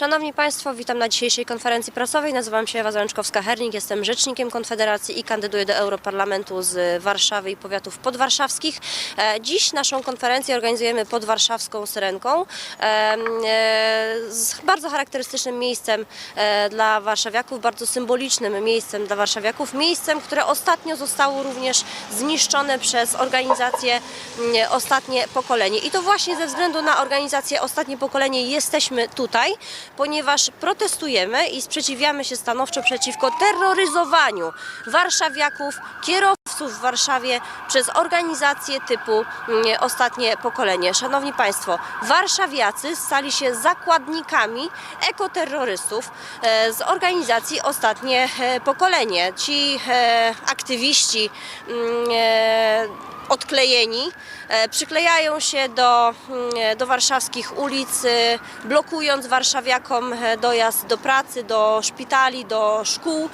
Szanowni Państwo, witam na dzisiejszej konferencji prasowej. Nazywam się Ewa Załęczkowska-Hernik, jestem rzecznikiem Konfederacji i kandyduję do Europarlamentu z Warszawy i powiatów podwarszawskich. E, Dziś naszą konferencję organizujemy pod warszawską Syrenką, e, e, z bardzo charakterystycznym miejscem dla warszawiaków, bardzo symbolicznym miejscem dla warszawiaków, miejscem, które ostatnio zostało również zniszczone przez organizację mm, Ostatnie Pokolenie. I to właśnie ze względu na organizację Ostatnie Pokolenie jesteśmy tutaj, ponieważ protestujemy i sprzeciwiamy się stanowczo przeciwko terroryzowaniu warszawiaków, kierowców w Warszawie przez organizacje typu mm, Ostatnie Pokolenie. Szanowni Państwo, warszawiacy stali się zakładnikami ekoterrorystów e, z organizacji Ostatnie e, Pokolenie. Ci e, aktywiści mm, odklejeni, przyklejają się do, mm, do warszawskich ulic, blokując warszawiakom dojazd do pracy, do szpitali, do szkół,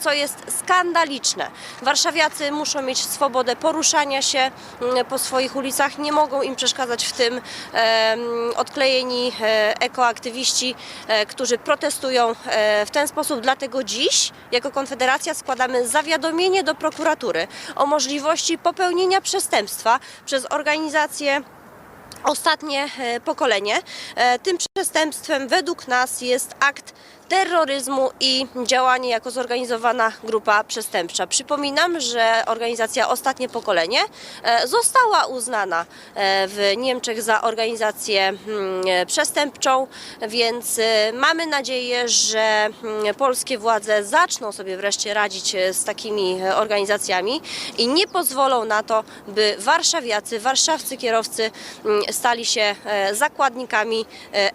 co jest skandaliczne. Warszawiacy muszą mieć swobodę poruszania się mm, po swoich ulicach, nie mogą im przeszkadzać w tym odklejeni e, ekoaktywiści, e, którzy protestują e, w ten sposób. Dlatego dziś jako Konfederacja składamy zawiadomienie do prokuratury o możliwości popełnienia przestępstwa przez organizację ostatnie pokolenie. Tym przestępstwem według nas jest akt terroryzmu i działanie jako zorganizowana grupa przestępcza. Przypominam, że organizacja Ostatnie Pokolenie e, została uznana e, w Niemczech za organizację mm, przestępczą, więc e, mamy nadzieję, że mm, polskie władze zaczną sobie wreszcie radzić z takimi organizacjami i nie pozwolą na to, by warszawiacy, warszawcy kierowcy mm, stali się zakładnikami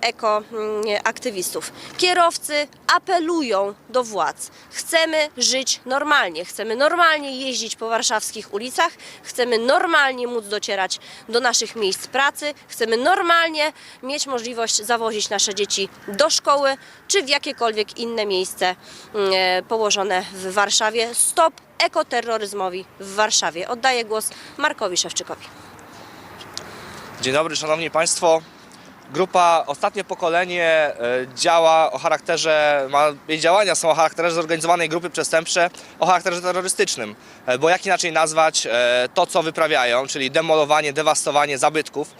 ekoaktywistów. Kierowcy apelują do władz. Chcemy żyć normalnie, chcemy normalnie jeździć po warszawskich ulicach, chcemy normalnie móc docierać do naszych miejsc pracy, chcemy normalnie mieć możliwość zawozić nasze dzieci do szkoły czy w jakiekolwiek inne miejsce mm, e, położone w Warszawie. Stop ekoterroryzmowi w Warszawie. Oddaję głos Markowi Szewczykowi. Dzień dobry, szanowni państwo. Grupa Ostatnie Pokolenie e, działa o charakterze, ma, jej działania są o charakterze zorganizowanej grupy przestępcze, o charakterze terrorystycznym. E, Bo jak inaczej nazwać e, to, co wyprawiają, czyli demolowanie, dewastowanie zabytków,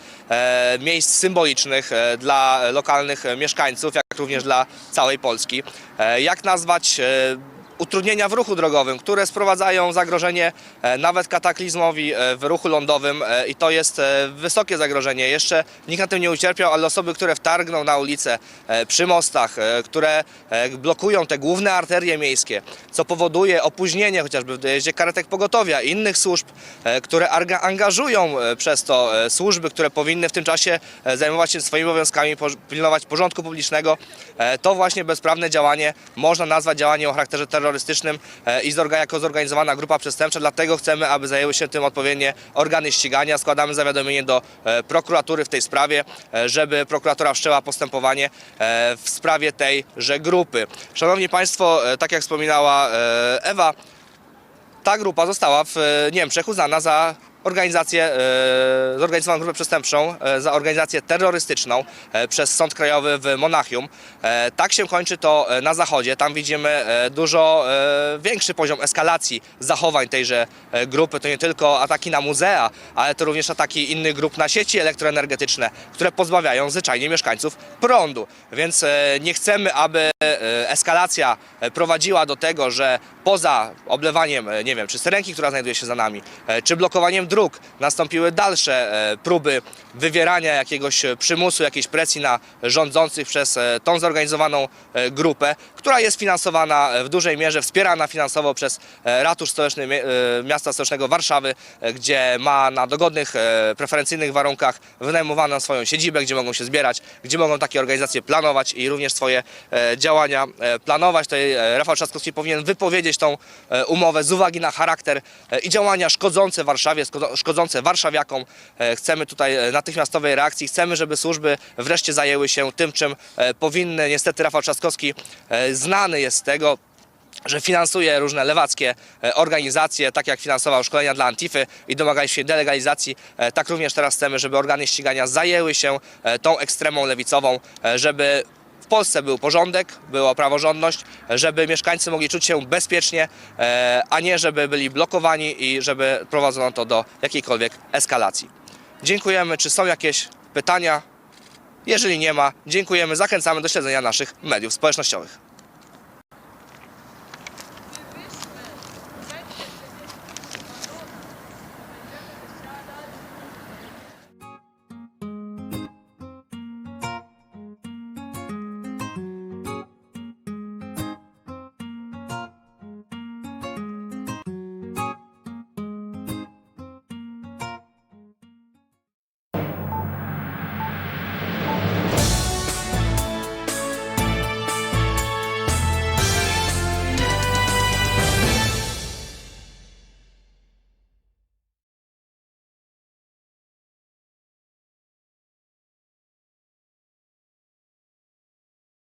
miejsc symbolicznych dla lokalnych mieszkańców, jak również dla całej Polski. Jak nazwać utrudnienia w ruchu drogowym, które sprowadzają zagrożenie e, nawet kataklizmowi e, w ruchu lądowym e, i to jest wysokie zagrożenie. Jeszcze nikt na tym nie ucierpiał, ale osoby, które wtargną na ulicę przy mostach, które blokują te główne arterie miejskie, co powoduje opóźnienie chociażby w dojeździe karetek pogotowia i innych służb, które angażują przez to służby, które powinny w tym czasie zajmować się swoimi obowiązkami, pilnować porządku publicznego, to właśnie bezprawne działanie można nazwać działaniem o charakterze terrorystycznym e, i jako zorganizowana grupa przestępcza, dlatego chcemy, aby zajęły się tym odpowiednie organy ścigania. Składamy zawiadomienie do e, prokuratury w tej sprawie, e, żeby prokuratura wszczęła postępowanie w sprawie tejże grupy. Szanowni Państwo, tak jak wspominała Ewa, ta grupa została w Niemczech uznana za organizację, e, zorganizowaną grupę przestępczą, e, za organizację terrorystyczną e, przez Sąd Krajowy w Monachium. Tak się kończy to na zachodzie. Tam widzimy dużo większy poziom eskalacji zachowań tejże grupy. To nie tylko ataki na muzea, ale to również ataki innych grup na sieci elektroenergetyczne, które pozbawiają zwyczajnie mieszkańców prądu. Więc nie chcemy, aby eskalacja prowadziła do tego, że poza oblewaniem, nie wiem, czy syrenki, która znajduje się za nami, czy blokowaniem dróg, nastąpiły dalsze e, próby wywierania jakiegoś przymusu, jakiejś presji na rządzących przez e, tą zorganizowaną e, grupę, która jest finansowana w dużej mierze, wspierana finansowo przez Ratusz Stołeczny Miasta Stołecznego Warszawy, gdzie ma na dogodnych, preferencyjnych warunkach wynajmowaną swoją siedzibę, gdzie mogą się zbierać, gdzie mogą takie organizacje planować i również swoje działania planować. Tutaj Rafał Trzaskowski powinien wypowiedzieć tą umowę z uwagi na charakter i działania szkodzące Warszawie, szkodzące warszawiakom. E, Chcemy tutaj e, natychmiastowej reakcji, chcemy, żeby służby wreszcie zajęły się tym, czym e, powinny. Niestety Rafał Trzaskowski znany jest z tego, że finansuje różne lewackie organizacje, tak jak finansował szkolenia dla Antify i domagali się delegalizacji, tak również teraz chcemy, żeby organy ścigania zajęły się tą ekstremą lewicową, żeby Polsce był porządek, była praworządność, żeby mieszkańcy mogli czuć się bezpiecznie, e, a nie żeby byli blokowani i żeby prowadzono to do jakiejkolwiek eskalacji. Dziękujemy. Czy są jakieś pytania? Jeżeli nie ma, dziękujemy. Zachęcamy do śledzenia naszych mediów społecznościowych.